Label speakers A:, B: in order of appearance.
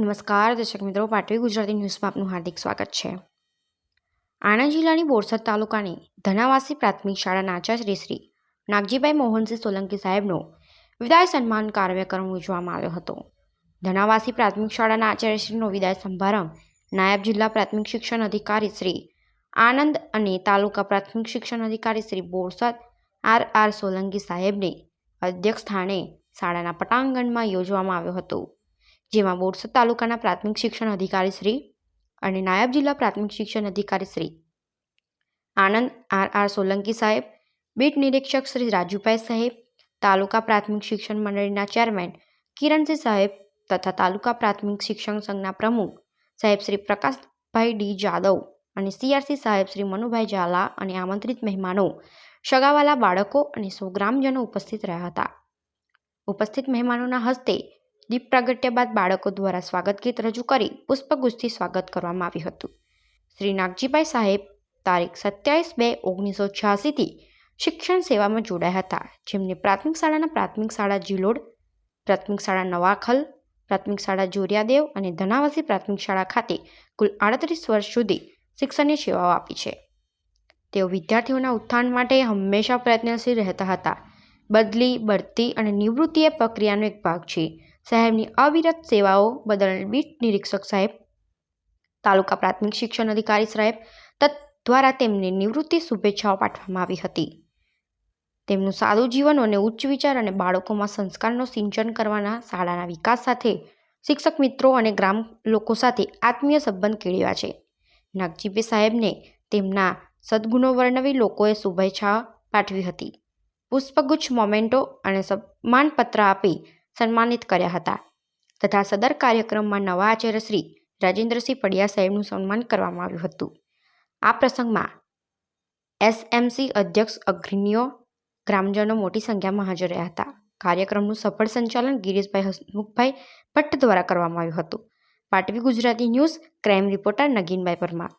A: નમસ્કાર, દર્શક મિત્રો. પાટવી ગુજરાતી ન્યૂઝમાં આપનું હાર્દિક સ્વાગત છે. આણંદ જિલ્લાની બોરસદ તાલુકાની ધનાવાસી પ્રાથમિક શાળાના આચાર્ય શ્રી નાગજીભાઈ મોહનસિંહ સોલંકી સાહેબનો વિદાય સન્માન કાર્યક્રમ યોજવામાં આવ્યો હતો. ધનાવાસી પ્રાથમિક શાળાના આચાર્યશ્રીનો વિદાય સમારંભ નાયબ જિલ્લા પ્રાથમિક શિક્ષણ અધિકારી શ્રી આનંદ અને તાલુકા પ્રાથમિક શિક્ષણ અધિકારી શ્રી બોરસદ આર આર સોલંકી સાહેબને અધ્યક્ષ સ્થાને શાળાના પટાંગણમાં યોજવામાં આવ્યો હતો. જેમાં બોરસદ તાલુકાના પ્રાથમિક શિક્ષણ અધિકારી શ્રી અને નાયબ જિલ્લા પ્રાથમિક શિક્ષણ અધિકારી શ્રી આનંદ આર આર સોલંકી સાહેબ, બીટ નિરીક્ષક શ્રી રાજુભાઈ સાહેબ, તાલુકા પ્રાથમિક શિક્ષણ મંડળીના ચેરમેન કિરણસિંહ સાહેબ તથા તાલુકા પ્રાથમિક શિક્ષણ સંઘના પ્રમુખ સાહેબ શ્રી પ્રકાશભાઈ ડી જાદવ અને સીઆરસી સાહેબ શ્રી મનુભાઈ ઝાલા અને આમંત્રિત મહેમાનો, સગાવાલા બાળકો અને સો ગ્રામજનો ઉપસ્થિત રહ્યા હતા. ઉપસ્થિત મહેમાનોના હસ્તે દીપ પ્રાગટ્ય બાદ બાળકો દ્વારા સ્વાગત ગીત રજૂ કરી પુષ્પગુચ્છથી સ્વાગત કરવામાં આવ્યું હતું. શ્રી નાગજીભાઈ સાહેબ તારીખ સત્યાવીસ બે ઓગણીસો છ્યાસીથી શિક્ષણ સેવામાં જોડાયા હતા. જેમને પ્રાથમિક શાળાના પ્રાથમિક શાળા જીલોડ, પ્રાથમિક શાળા નવાખલ, પ્રાથમિક શાળા જોરિયાદેવ અને ધનાવાસી પ્રાથમિક શાળા ખાતે કુલ આડત્રીસ વર્ષ સુધી શિક્ષણની સેવાઓ આપી છે. તેઓ વિદ્યાર્થીઓના ઉત્થાન માટે હંમેશા પ્રયત્નશીલ રહેતા હતા. બદલી, બઢતી અને નિવૃત્તિ એ પ્રક્રિયાનો એક ભાગ છે. સાહેબની અવિરત સેવાઓ બદલ બીટ નિરીક્ષક સાહેબ, તાલુકા પ્રાથમિક શિક્ષણ અધિકારી સાહેબ તત દ્વારા તેમને નિવૃત્તિ શુભેચ્છાઓ પાઠવવામાં આવી હતી. તેમનું સાદું જીવન અને ઉચ્ચ વિચાર અને બાળકોમાં સંસ્કારનો સિંચન કરવાના શાળાના વિકાસ સાથે શિક્ષક મિત્રો અને ગ્રામ લોકો સાથે આત્મીય સંબંધ કેળવ્યા છે. નાગજીભાઈ સાહેબને તેમના સદગુણો વર્ણવી લોકોએ શુભેચ્છા પાઠવી હતી. પુષ્પગુચ્છ મોમેન્ટો અને સન્માનપત્ર આપી સન્માનિત કર્યા હતા. તથા સદર કાર્યક્રમમાં નવા આચાર્ય શ્રી રાજેન્દ્રસિંહ પડિયા સાહેબનું સન્માન કરવામાં આવ્યું હતું. આ પ્રસંગમાં એસએમસી અધ્યક્ષ અગ્રણીઓ, ગ્રામજનો મોટી સંખ્યામાં હાજર રહ્યા હતા. કાર્યક્રમનું સફળ સંચાલન ગિરીશભાઈ હસમુખભાઈ ભટ્ટ દ્વારા કરવામાં આવ્યું હતું. Patvi Gujarati news, crime reporter Naginbhai Parmar.